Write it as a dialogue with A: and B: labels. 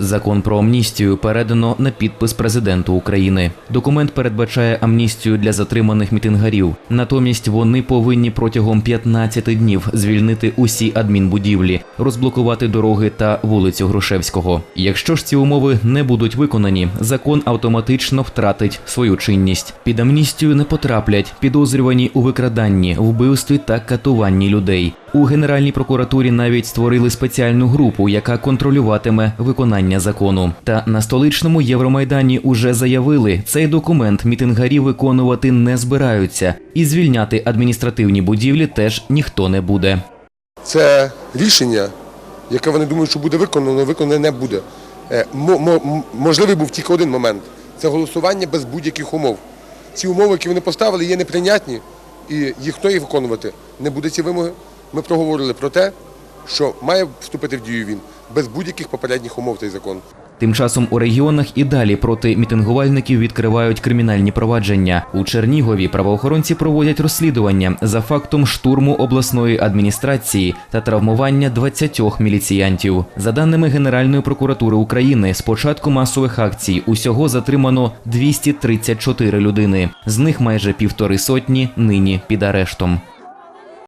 A: Закон про амністію передано на підпис президенту України. Документ передбачає амністію для затриманих мітингарів. Натомість вони повинні протягом 15 днів звільнити усі адмінбудівлі, розблокувати дороги та вулицю Грушевського. Якщо ж ці умови не будуть виконані, закон автоматично втратить свою чинність. Під амністію не потраплять підозрювані у викраданні, вбивстві та катуванні людей. У Генеральній прокуратурі навіть створили спеціальну групу, яка контролюватиме виконання закону. Та на столичному Євромайдані уже заявили, цей документ мітингарі виконувати не збираються, і звільняти адміністративні будівлі теж ніхто не буде.
B: Це рішення, яке вони думають, що буде виконано, виконане не буде. Е, Можливий був тільки один момент це голосування без будь-яких умов. Ці умови, які вони поставили, є неприйнятні, і їх хто їх виконувати не буде ці вимоги. Ми проговорили про те, що має вступити в дію він без будь-яких попередніх умов цей закон.
A: Тим часом у регіонах і далі проти мітингувальників відкривають кримінальні провадження. У Чернігові правоохоронці проводять розслідування за фактом штурму обласної адміністрації та травмування 20 міліціянтів. За даними Генеральної прокуратури України, з початку масових акцій усього затримано 234 людини. З них майже півтори сотні нині під арештом.